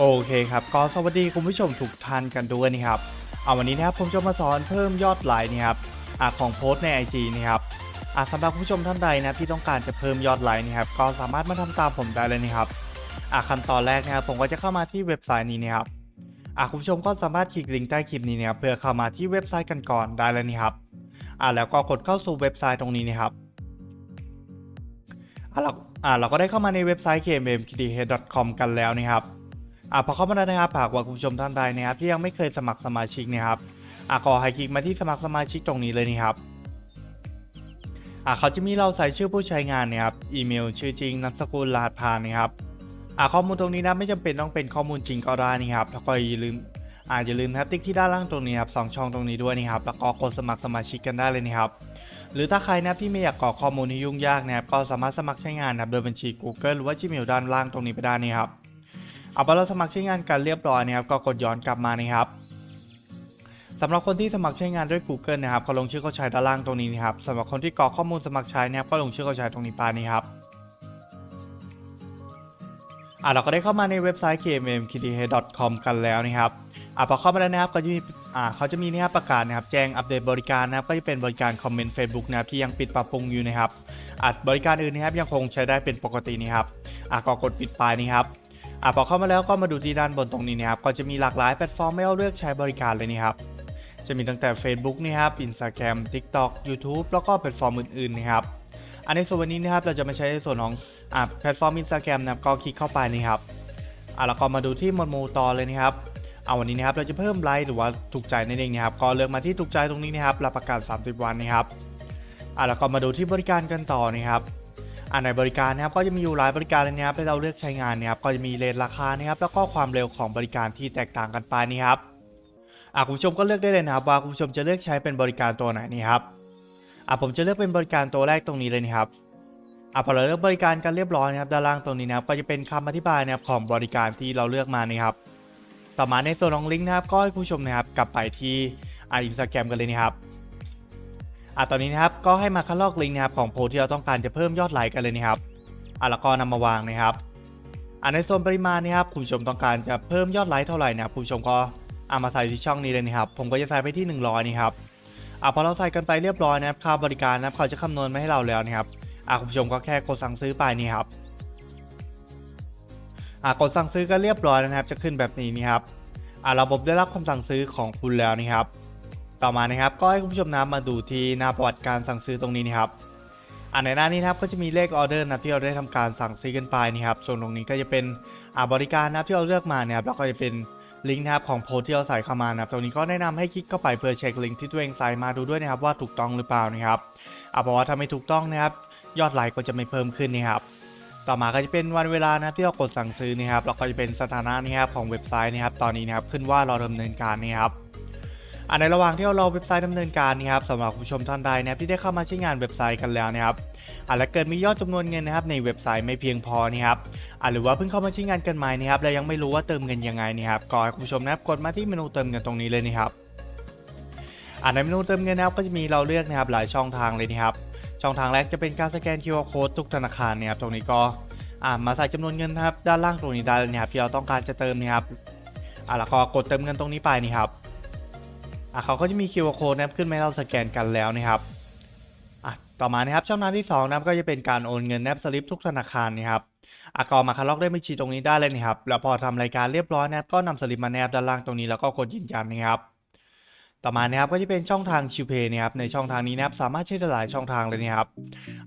โอเคครับก็สวัสดีคุณผู้ชมทุกท่านกันด้วยนะครับเอาวันนี้นะครับผมจะมาสอนเพิ่มยอดไลค์นะครับอของโพสต์ใน IG นะครับอะสำหรับคุณผู้ชมท่านใดนะที่ต้องการจะเพิ่มยอดไลค์นะครับก็สามารถมาทำตามผมได้เลยนะครับอะขั้นตอนแรกนะครับผมก็จะเข้ามาที่เว็บไซต์นี้นะครับอะคุณผู้ชมก็สามารถคลิกลิงก์ใต้คลิปนี้นะครับเพื่อเข้ามาที่เว็บไซต์กันก่อนได้เลยนะครับอะแล้วก็กดเข้าสู่เว็บไซต์ตรงนี้นะครับอะเราอะเราก็ได้เข้ามาในเว็บไซต์ kmmkdh.com กันแล้วนะครับ อะพอเข้ามาแล้วนะครับหากว่าคุณผู้ชมท่านใดนะครับที่ยังไม่เคยสมัครสมาชิกนะครับอะขอให้คลิกมาที่สมัครสมาชิกตรงนี้เลยนะครับอะเขาจะมีเราใส่ชื่อผู้ใช้งานนะครับอีเมล ชื่อจริงนามสกุลรหัสผ่านนะครับอะข้อมูลตรงนี้นะไม่จำเป็นต้องเป็นข้อมูลจริงก็ได้นะครับแล้วก็อย่าลืมอ่าอย่าลืมนะครับติ๊กที่ด้านล่างตรงนี้ครับสองช่องตรงนี้ด้วยนะครับแล้วก็กดสมัครสมาชิกกันได้เลยนะครับหรือถ้าใครนะที่ไม่อยากกรอกข้อมูลที่ยุ่งยากนะครับก็สามารถสมัครใช้งานนะครับโดยบัญชี Google หรือว่า Gmail ด้านล่างตรงนี้ไปได้นะครับ เอาพอเราสมัครใช้งานกันเรียบร้อยนะครับก็กดย้อนกลับมานะครับสำหรับคนที่สมัครใช้งานด้วย Google นะครับก็ลงชื่อเข้าใช้ด้านล่างตรงนี้นะครับสำหรับคนที่กรอกข้อมูลสมัครใช้นะครับก็ลงชื่อเข้าใช้ตรงนี้ไปนะครับอะเราก็ได้เข้ามาในเว็บไซต์ kmmkth.com กันแล้วนะครับอะพอเข้ามาแล้วนะครับก็จะมีอ่าเขาจะมีนะครับประกาศนะครับแจ้งอัปเดตบริการนะครับก็จะเป็นบริการคอมเมนต์ Facebook นะครับที่ยังปิดปรับปรุงอยู่นะครับอัดบริการอื่นนะครับยังคงใช้ได้เป็นปกตินะครับอะก็กดปิดไปนะครับ อะพอเข้ามาแล้วก็มาดูที่ด้านบนตรงนี้นะครับก็จะมีหลากหลายแพลตฟอร์มให้เราเลือกใช้บริการเลยนี่ครับจะมีตั้งแต่ Facebook นี่ครับ Instagram TikTok YouTube แล้วก็แพลตฟอร์มอื่นๆนะครับอันในส่วนวันนี้นะครับเราจะมาใช้ในส่วนของอะแพลตฟอร์ม Instagram นะครับก็คลิกเข้าไปนี่ครับอะแล้วก็มาดูที่หมวดหมู่ต่อเลยนะครับเอาวันนี้นะครับเราจะเพิ่มไลค์หรือว่าถูกใจนั่นเองนะครับก็เลือกมาที่ถูกใจตรงนี้นะครับรับประกัน 30 วันนะครับอะแล้วก็มาดูที่บริการกันต่อนะครับ อ่าในบริการนะครับก็จะมีอยู่หลายบริการเลยนะครับให้เราเลือกใช้งานนะครับก็จะมีเรทราคานะครับแล้วก็ความเร็วของบริการที่แตกต่างกันไปนี่ครับอ่าคุณผู้ชมก็เลือกได้เลยนะครับว่าคุณผู้ชมจะเลือกใช้เป็นบริการตัวไหนนี่ครับอ่าผมจะเลือกเป็นบริการตัวแรกตรงนี้เลยนะครับอ่าพอเราเลือกบริการกันเรียบร้อยนะครับด้านล่างตรงนี้นะครับก็จะเป็นคำอธิบายนะครับของบริการที่เราเลือกมานี่ครับต่อมาในส่วนของลิงก์นะครับก็ให้คุณผู้ชมนะครับกลับไปที่อินสตาแกรมกันเลยนะครับ อะตอนนี้นะครับก็ให้มาคัดลอกลิงก์นะครับของโพสที่เราต้องการจะเพิ่มยอดไลค์กันเลยนะครับอะแล้วก็นำมาวางนะครับอะในส่วนปริมาณนะครับคุณผู้ชมต้องการจะเพิ่มยอดไลค์เท่าไหร่นะครับคุณผู้ชมก็เอามาใส่ที่ช่องนี้เลยนะครับผมก็จะใส่ไปที่ 100นี่ครับอะพอเราใส่กันไปเรียบร้อยนะครับค่าบริการนะครับเขาจะคำนวณมาให้เราแล้วนะครับอะคุณผู้ชมก็แค่กดสั่งซื้อไปนี่ครับอะกดสั่งซื้อกันเรียบร้อยนะครับ จะขึ้นแบบนี้นี่ครับอะระบบได้รับคำสั่งซื้อของคุณแล้วนี่ครับ ต่อมานะครับก็ให้คุณผู้ชมนะมาดูที่หน้าประวัติการสั่งซื้อตรงนี้นะครับอันในหน้านี้นะครับก็จะมีเลขออเดอร์นะที่เราได้ทำการสั่งซื้อกันไปนี่ครับส่วนตรงนี้ก็จะเป็นอ่าบริการนะที่เราเลือกมานะครับแล้วก็จะเป็นลิงก์นะครับของโพสที่เราใส่เข้ามานะครับตรงนี้ก็แนะนำให้คลิกเข้าไปเพื่อเช็คลิงก์ที่ตัวเองใส่มาดูด้วยนะครับว่าถูกต้องหรือเปล่านะครับอ่าเพราะว่าถ้าไม่ถูกต้องนะครับยอดไลค์ก็จะไม่เพิ่มขึ้นนะครับต่อมาก็จะเป็นวันเวลานะที่เรากดสั่งซื้อนะครับแล้วก็จะเป็นสถานะนะครับของเว็บไซต์นะครับตอนนี้นะครับขึ้นว่าเราดำเนินการนะครับ อ่าในระหว่างที่เราเว็บไซต์ดำเนินการนี่ครับสำหรับผู้ชมท่านใดนะครับที่ได้เข้ามาใช้งานเว็บไซต์กันแล้วนะครับอ่าและเกิดมียอดจำนวนเงินนะครับในเว็บไซต์ไม่เพียงพอนี่ครับอ่าหรือว่าเพิ่งเข้ามาใช้งานกันใหม่นะครับและยังไม่รู้ว่าเติมเงินยังไงนี่ครับก็ให้คุณผู้ชมนะครับกดมาที่เมนูเติมเงินตรงนี้เลยนี่ครับอ่าในเมนูเติมเงินนะครับก็จะมีเราเลือกนะครับหลายช่องทางเลยนี่ครับช่องทางแรกจะเป็นการสแกน QR code ทุกธนาคารเนี่ยครับตรงนี้ก็อ่ามาใส่จำนวนเงินนะครับด้านล่างตรงนี้ได้เลยนะครับที่เราต้องการจะเติมนี่ครับอ่าแล้วก็กดเติมเงินตรงนี้ไปนี่ครับ อะเขาก็จะมี QR code นะครับขึ้นมาให้เราสแกนกันแล้วนะครับอะต่อมานะครับช่องทางที่2นะครับก็จะเป็นการโอนเงินแนบสลิปทุกธนาคารนะครับอะก็มาคัดลอกได้บัญชีตรงนี้ได้เลยนะครับแล้วพอทำรายการเรียบร้อยนะครับก็นำสลิปมาแนบด้านล่างตรงนี้แล้วก็กดยืนยันนะครับต่อมานะครับก็จะเป็นช่องทางชิวเพย์นะครับในช่องทางนี้นะครับสามารถใช้ได้หลายช่องทางเลยนะครับ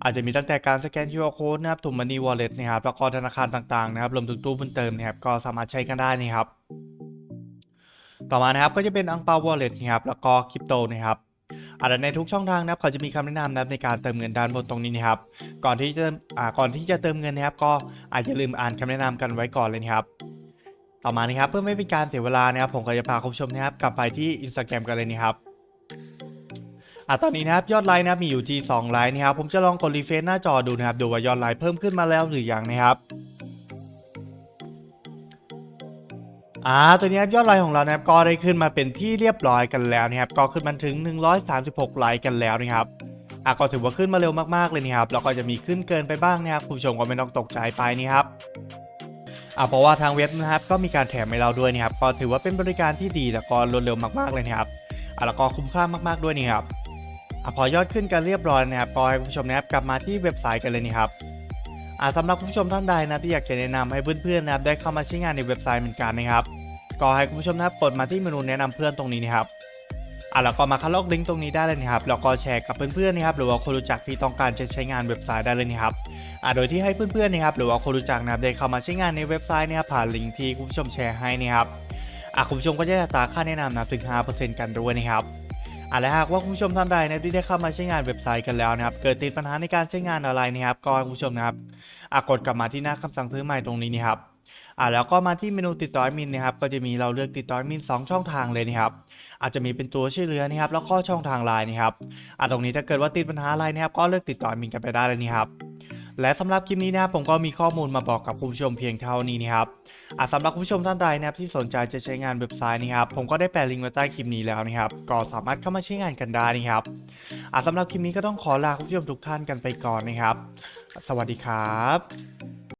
อาจจะมีตั้งแต่การสแกน QR code นะครับถุงมันนี่วอลเล็ตนะครับแล้วก็ธนาคารต่างๆนะครับรวมถึงตู้บุญเติมนะครับก็สามารถใช้กันได้นะครับ ต่อมานะครับก็จะเป็นอังเปาวอลเล็ตนะครับแล้วก็คริปโตนะครับอาจจะในทุกช่องทางนะครับเขาจะมีคำแนะนำนะครับในการเติมเงินด้านบนตรงนี้นะครับ ก่อนที่จะอ่าก่อนที่จะเติมเงินนะครับ ก็อาจจะลืมอ่านคำแนะนำกันไว้ก่อนเลยนะครับ ต่อมานะครับเพื่อไม่เป็นการเสียเวลานะครับ ผมก็จะพาคุณผู้ชมนะครับ กลับไปที่ Instagram กันเลยนะครับอะตอนนี้นะครับยอดไลค์นะมีอยู่ที่2ไลค์นะครับผมจะลองกดรีเฟรชหน้าจอดูนะครับดูว่ายอดไลค์เพิ่มขึ้นมาแล้วหรือยังนะครับ อ่าตัวนี้ครับยอดไลค์ของเรานะครับก็ได้ขึ้นมาเป็นที่เรียบร้อยกันแล้วนะครับก็ขึ้นมาถึง 136 ไลค์กันแล้วนะครับอะก็ถือว่าขึ้นมาเร็วมากๆเลยนะครับแล้วก็จะมีขึ้นเกินไปบ้างนะครับคุณผู้ชมก็ไม่ต้องตกใจไปนี่ครับอะอ่าเพราะว่าทางเว็บนะครับก็มีการแถมให้เราด้วยนะครับก็ถือว่าเป็นบริการที่ดีแล้วก็รวดเร็วมากๆเลยนะครับอ่าแล้วก็คุ้มค่ามากๆด้วยนี่ครับอ่าพอยอดขึ้นกันเรียบร้อยนะครับก็ให้คุณผู้ชมนะครับกลับมาที่เว็บไซต์กันเลยนี่ครับ อ่าสำหรับคุณผู้ชมท่านใดนะที่อยากจะแนะนำให้เพื่อนๆนะครับได้เข้ามาใช้งานในเว็บไซต์เหมือนกันนะครับก็ให้คุณผู้ชมนะครับกดมาที่เมนูแนะนำเพื่อนตรงนี้นะครับอะแล้วก็มาคัดลอกลิงก์ตรงนี้ได้เลยนะครับแล้วก็แชร์กับเพื่อนๆนะครับหรือว่าคนรู้จักที่ต้องการจะใช้งานเว็บไซต์ได้เลยนะครับอะโดยที่ให้เพื่อนๆนะครับหรือว่าคนรู้จักนะครับได้เข้ามาใช้งานในเว็บไซต์นะครับผ่านลิงก์ที่คุณผู้ชมแชร์ให้นะครับอะคุณผู้ชมก็จะได้อัตราค่าแนะนำนะถึง 5%กันด้วยนะครับ อะและหากว่าคุณผู้ชมท่านใดนะที่ได้เข้ามาใช้งานเว็บไซต์กันแล้วนะครับ เกิดติดปัญหาในการใช้งานอะไรนะครับ ก็คุณผู้ชมนะครับอะกดกลับมาที่หน้าคำสั่งซื้อใหม่ตรงนี้นะครับอ่าแล้วก็มาที่เมนูติดต่อแอดมินนะครับ ก็จะมีเราเลือกติดต่อแอดมิน2ช่องทางเลยนะครับ อาจจะมีเป็นตัวชื่อเรือนะครับ แล้วก็ช่องทางไลน์นะครับอ่าตรงนี้ถ้าเกิดว่าติดปัญหาอะไรนะครับ ก็เลือกติดต่อแอดมินกันไปได้เลยนี่ครับ และสำหรับคลิปนี้นะครับผมก็มีข้อมูลมาบอกกับคุณผู้ชมเพียงเท่านี้นะครับอ่าสำหรับคุณผู้ชมท่านใดนะครับที่สนใจจะใช้งานเว็บไซต์นะครับผมก็ได้แปะลิงก์ไว้ใต้คลิปนี้แล้วนะครับก็สามารถเข้ามาใช้งานกันได้นะครับอ่าสำหรับคลิปนี้ก็ต้องขอลาคุณผู้ชมทุกท่านกันไปก่อนนะครับ สวัสดีครับ